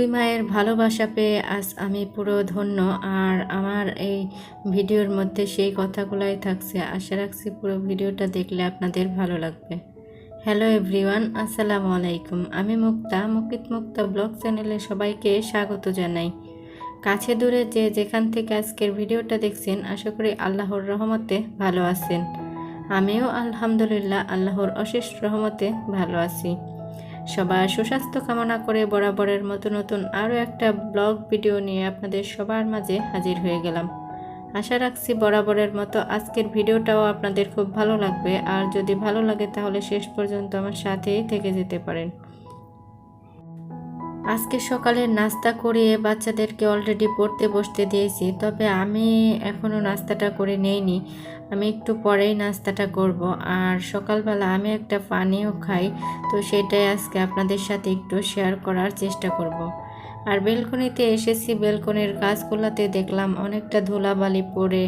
দুই মায়ের ভালোবাসা পেয়ে আজ আমি পুরো ধন্য। আর আমার এই ভিডিওর মধ্যে সেই কথাগুলাই থাকছে। আশা রাখছি পুরো ভিডিওটা দেখলে আপনাদের ভালো লাগবে। হ্যালো এভরিওয়ান, আসসালামু আলাইকুম। আমি মুক্তা, মুকিত মুক্তা ব্লগ চ্যানেলে সবাইকে স্বাগত জানাই। কাছে দূরে যে যেখান থেকে আজকের ভিডিওটা দেখছেন, আশা করি আল্লাহর রহমতে ভালো আছেন। আমিও আলহামদুলিল্লাহ, আল্লাহর অশেষ রহমতে ভালো আছি। সবার সুস্বাস্থ্য কামনা করে বরাবরের মতো নতুন আরও একটা ব্লগ ভিডিও নিয়ে আপনাদের সবার মাঝে হাজির হয়ে গেলাম। আশা রাখছি বরাবরের মতো আজকের ভিডিওটাও আপনাদের খুব ভালো লাগবে। আর যদি ভালো লাগে তাহলে শেষ পর্যন্ত আমার সাথেই থেকে যেতে পারেন। আজকে সকালে নাস্তা করে বাচ্চাদেরকে অলরেডি পড়তে বসতে দিয়েছি, তবে আমি এখনও নাস্তাটা করে নেইনি। আমি একটু পরেই নাস্তাটা করব। আর সকালবেলা আমি একটা পানিও খাই, তো সেটাই আজকে আপনাদের সাথে একটু শেয়ার করার চেষ্টা করব। আর বেলকনিতে এসেছি, বেলকনির গাছগুলাতে দেখলাম অনেকটা ধুলাবালি পড়ে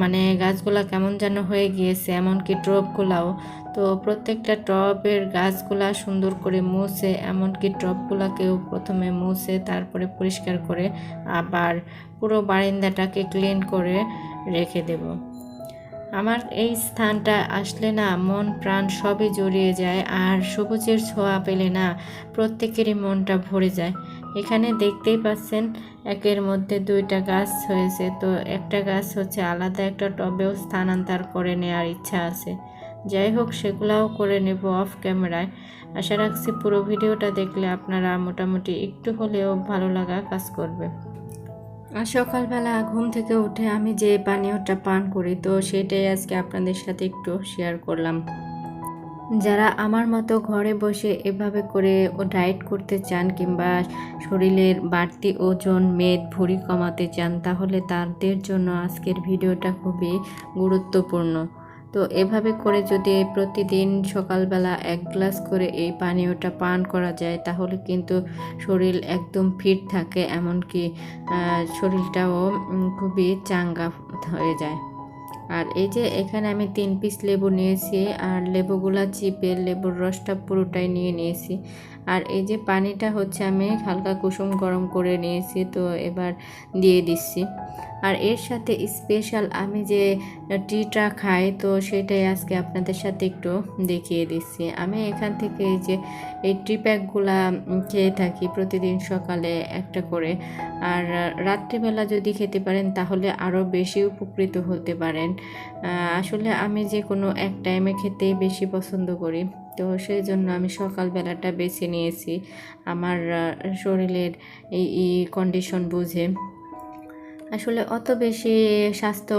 মানে গাছগুলা কেমন যেন হয়ে গিয়েছে, এমনকি ট্রপগুলাও তো প্রত্যেকটা টবের গাছগুলা সুন্দর করে মুছে, এমনকি টবগুলাকেও প্রথমে মুছে, তারপরে পরিষ্কার করে আবার পুরো বারিন্দাটাকে ক্লিন করে রেখে দেব। আমার এই স্থানটা আসলে না, মন প্রাণ সবই জড়িয়ে যায়, আর সবুজের ছোঁয়া পেলে না প্রত্যেকেরই মনটা ভরে যায়। এখানে দেখতেই পাচ্ছেন, একের মধ্যে দুইটা গাছ হয়েছে, তো একটা গাছ হচ্ছে আলাদা একটা টবেও স্থানান্তর করে নেওয়ার ইচ্ছা আছে। যাই হোক, সেগুলাও করে নেব অফ ক্যামেরায় আশা রাখছি পুরো ভিডিওটা দেখলে আপনারা মোটামুটি একটু হলেও ভালো লাগা কাজ করবে। আর সকালবেলা ঘুম থেকে উঠে আমি যে পানীয়টা পান করি, তো সেটাই আজকে আপনাদের সাথে একটু শেয়ার করলাম। যারা আমার মতো ঘরে বসে এভাবে করে ও ডায়েট করতে চান কিংবা শরীরের বাড়তি ওজন, মেদ, ভুঁড়ি কমাতে চান, তাহলে তাদের জন্য আজকের ভিডিওটা খুবই গুরুত্বপূর্ণ। তো এভাবে করে যদি প্রতিদিন সকালবেলা এক গ্লাস করে এই পানীয়টা পান করা যায়, তাহলে কিন্তু শরীর একদম ফিট থাকে, এমনকি শরীরটাও খুবই চাঙ্গা হয়ে যায়। আর এই যে এখানে আমি তিন পিস লেবু নিয়েছি, আর লেবুগুলা চিপে লেবুর রসটা পুরোটাই নিয়ে নিয়েছি। আর এই যে পানিটা হচ্ছে আমি হালকা কুসুম গরম করে নিয়েছি, তো এবার দিয়ে দিচ্ছি। আর এর সাথে স্পেশাল আমি যে টিটা খাই, তো সেটাই আজকে আপনাদের সাথে একটু দেখিয়ে দিচ্ছি। আমি এখান থেকে এই যে এই টি প্যাকগুলা খেয়ে থাকি প্রতিদিন সকালে একটা করে। আর রাত্রিবেলা যদি খেতে পারেন, তাহলে আরও বেশি উপকৃত হতে পারেন। আসলে আমি যে কোনো এক টাইমে খেতেই বেশি পছন্দ করি। তো সেই জন্য আমি সকালবেলাটা বেছে নিয়েছি। আমার শরীরের এই কন্ডিশন বুঝে। আসলে অত বেশি স্বাস্থ্য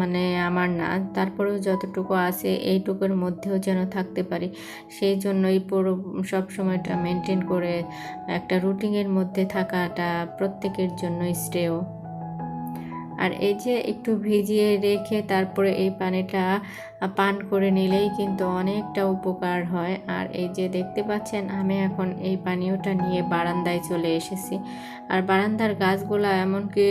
মানে আমার না। তারপরেও যতটুকু আছে এইটুকুর মধ্যেও যেন থাকতে পারি। সেই জন্যই পুরো সব সময়টা মেনটেন করে একটা রুটিনের মধ্যে থাকাটা প্রত্যেকের জন্য শ্রেয়। আর এই যে একটু ভিজিয়ে রেখে তারপরে এই পানিটা পান করে নিলেই কিন্তু অনেকটা উপকার হয়। আর এই যে দেখতে পাচ্ছেন, আমি এখন এই পানীয়টা নিয়ে বারান্দায় চলে এসেছি। আর বারান্দার গাছগুলো এমনকি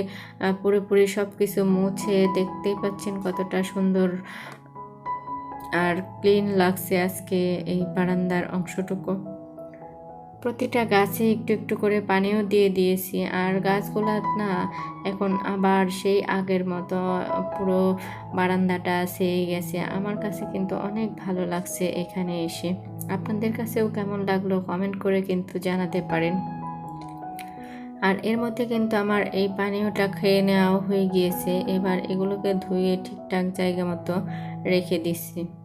পুরোপুরি সব কিছু মুছে দেখতেই পাচ্ছেন কতটা সুন্দর আর ক্লিন লাগছে আজকে এই বারান্দার অংশটুকু। প্রতিটা গাছে একটু একটু করে পানিও দিয়ে দিয়েছি। আর গাছগুলো না, এখন আবার সেই আগের মতো পুরো বারান্দাটা সেয়ে গেছে। আমার কাছে কিন্তু অনেক ভালো লাগছে এখানে এসে। আপনাদের কাছেও কেমন লাগল কমেন্ট করে কিন্তু জানাতে পারেন। আর এর মধ্যে কিন্তু আমার এই পানীয়টা খেয়ে নেওয়াও হয়ে গিয়েছে। এবার এগুলোকে ধুয়ে ঠিকঠাক জায়গা মতো রেখে দিচ্ছি।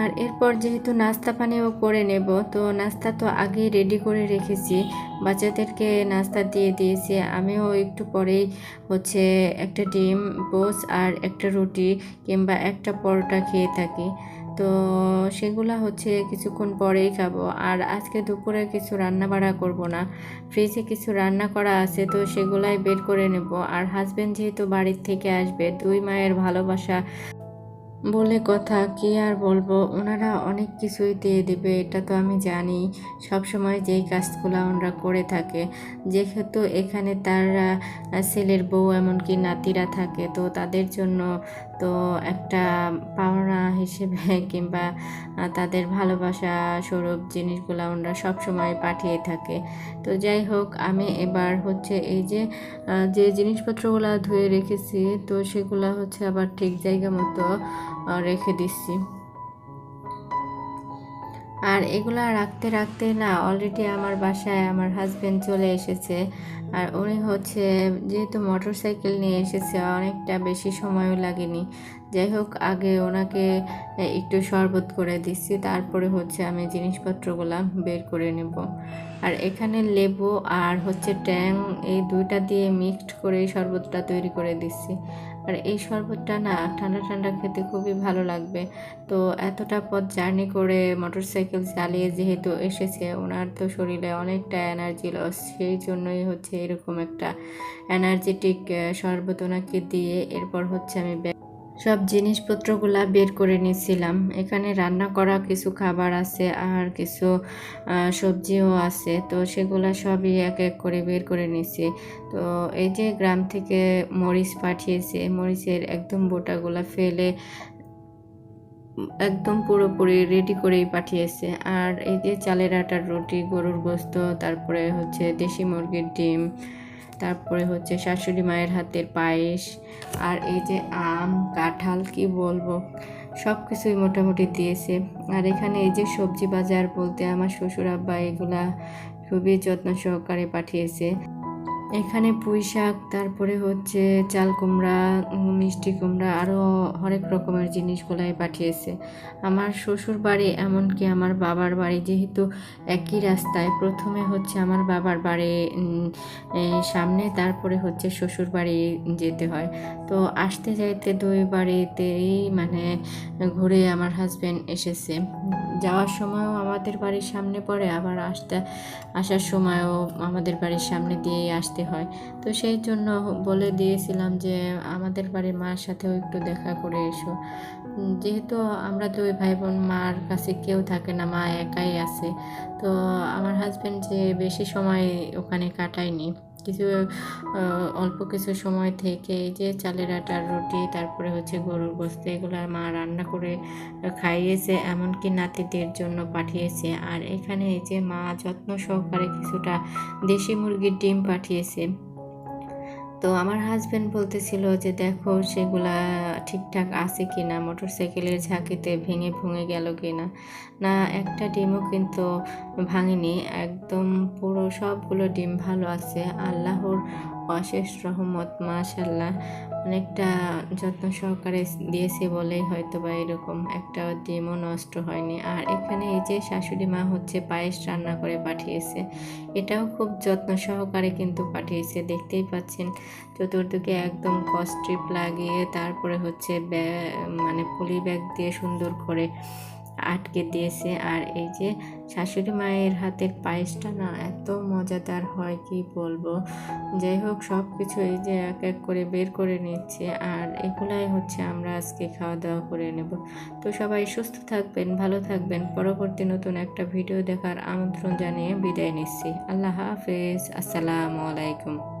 আর এরপর যেহেতু নাস্তা পানিও করে নেব, তো নাস্তা তো আগেই রেডি করে রেখেছি। বাচ্চাদেরকে নাস্তা দিয়ে দিয়েছি। আমিও একটু পরেই হচ্ছে একটা ডিম, বোস আর একটা রুটি কিংবা একটা পরোটা খেয়ে থাকি। তো সেগুলো হচ্ছে কিছুক্ষণ পরেই খাব। আর আজকে দুপুরে কিছু রান্না বাড়া করব না। ফ্রিজে কিছু রান্না করা আছে, তো সেগুলাই বের করে নেব। আর হাজব্যান্ড যেহেতু বাড়ির থেকে আসবে, দুই মায়ের ভালোবাসা বলে কথা, কি আর বলব? ওনারা অনেক কিছুই দিয়ে দেবে, এটা তো আমি জানি। সব সময় যেই কাজগুলো ওনারা করে থাকে, যেহেতু এখানে তার ছেলের বউ এমনকি নাতিরা থাকে, তো তাদের জন্য তো একটা পাওনা হিসেবে কিংবা তাদের ভালোবাসা স্বরূপ জিনিসগুলো ওনারা সবসময় পাঠিয়ে থাকে। তো যাই হোক, আমি এবার হচ্ছে এই যে যে জিনিসপত্রগুলো ধুয়ে রেখেছি, তো সেগুলো হচ্ছে আবার ঠিক জায়গা মতো রেখে দিচ্ছি। আর এগুলা রাখতে রাখতে না অলরেডি আমার বাসায় আমার হাজব্যান্ড চলে এসেছে। আর উনি হচ্ছে যেহেতু মোটর সাইকেল নিয়ে এসেছে, অনেকটা বেশি সময়ও লাগেনি। যাই হোক, আগে ওনাকে একটু শরবত করে দিচ্ছি, তারপরে হচ্ছে আমি জিনিসপত্রগুলো বের করে নেব। আর এখানে লেবু আর হচ্ছে ট্যাং, এই দুইটা দিয়ে মিক্সড করে শরবতটা তৈরি করে দিচ্ছি। আর এই শরবতটা না ঠান্ডা ঠান্ডা খেতে খুবই ভালো লাগবে। তো এতটা পথ জার্নি করে মোটরসাইকেল চালিয়ে যেহেতু এসেছে, ওনার তো শরীরে অনেকটা এনার্জি লস, সেই জন্যই হচ্ছে এরকম একটা এনার্জেটিক শরবত ওনাকে দিয়ে এরপর হচ্ছে আমি সব জিনিসপত্রগুলা বের করে নিয়েছিলাম এখানে রান্না করা কিছু খাবার আছে আর কিছু সবজিও আছে। তো সেগুলা সবই এক এক করে বের করে নিয়েছি তো এই যে গ্রাম থেকে মরিচ পাঠিয়েছে মরিচের একদম বোটাগুলা ফেলে একদম পুরোপুরি রেডি করেই পাঠিয়েছে। আর এই যে চালের আটার রুটি, গরুর গোস্ত, তারপরে হচ্ছে দেশি মুরগির ডিম তারপরে হচ্ছে শাশুড়ি মায়ের হাতের পায়েস, আর এই যে আম, কাঁঠাল, কি বলব সব কিছুই মোটামুটি দিয়েছে। আর এখানে এই যে সবজি বাজার বলতে আমার শ্বশুর আব্বা এগুলা খুবই যত্ন সহকারে পাঠিয়েছে। এখানে পুঁই শাক, তারপরে হচ্ছে চাল কুমড়া মিষ্টি কুমড়া আরও হরেক রকমের জিনিসগুলাই পাঠিয়েছে। আমার শ্বশুর বাড়ি এমনকি আমার বাবার বাড়ি যেহেতু একই রাস্তায়, প্রথমে হচ্ছে আমার বাবার বাড়ি সামনে, তারপরে হচ্ছে শ্বশুর বাড়ি যেতে হয়। তো আসতে যাইতে দুই বাড়িতেই মানে ঘুরে আমার হাজব্যান্ড এসেছে। যাওয়ার সময়ও আমাদের বাড়ির সামনে পড়ে, আবার আসতে, আসার সময়ও আমাদের বাড়ির সামনে দিয়েই আসতে হয়। তো সেই জন্য বলে দিয়েছিলাম যে, আমাদের বাড়ির মার সাথেও একটু দেখা করে এসো। যেহেতু আমরা দুই ভাই বোন মার কাছে কেউ থাকে না, মা একাই আছে, তো আমার হাজব্যান্ড যে বেশি সময় ওখানে কাটায়নি। কিছু অল্প কিছু সময় থেকে এই যে চালের আটার রুটি, তারপরে হচ্ছে গরুর গোস্ত, এগুলো মা রান্না করে খাইয়েছে, এমনকি নাতিদের জন্য পাঠিয়েছে। আর এখানে এই যে মা যত্ন সহকারে কিছুটা দেশি মুরগির ডিম পাঠিয়েছে। তো আমার হাজব্যান্ড বলতেছিল যে, দেখো, সেগুলা ঠিকঠাক আছে কি না মোটর সাইকেলের ঝাঁকিতে ভেঙে ভুঙে গেল কি না না, একটা ডিমও কিন্তু ভাঙেনি। একদম পুরো সবগুলো ডিম ভালো আছে। আল্লাহর অশেষ রহমত মাশাল্লাহ অনেকটা যত্ন সহকারে দিয়েছে বলেই হয়তো বা এরকম একটা ডিমও নষ্ট হয়নি। আর এখানে এই যে শাশুড়ি মা হচ্ছে পায়েস রান্না করে পাঠিয়েছে, এটাও খুব যত্ন সহকারে কিন্তু পাঠিয়েছে। দেখতেই পাচ্ছেন চতুর্দিকে একদম কস্ট্রিপ লাগিয়ে তারপরে হচ্ছে মানে পলি ব্যাগ দিয়ে সুন্দর করে আটকে দিয়েছে। আর এই যে শাশুড়ি মায়ের হাতের পায়েসটা না, এত মজাদার হয়, কি বলব? যাই হোক সব কিছু এই যে এক এক করে বের করে নিচ্ছে। আর এগুলাই হচ্ছে আমরা আজকে খাওয়া দাওয়া করে নেব। তো সবাই সুস্থ থাকবেন, ভালো থাকবেন। পরবর্তী নতুন একটা ভিডিও দেখার আমন্ত্রণ জানিয়ে বিদায় নিচ্ছি। আল্লাহ হাফেজ। আসসালামু আলাইকুম।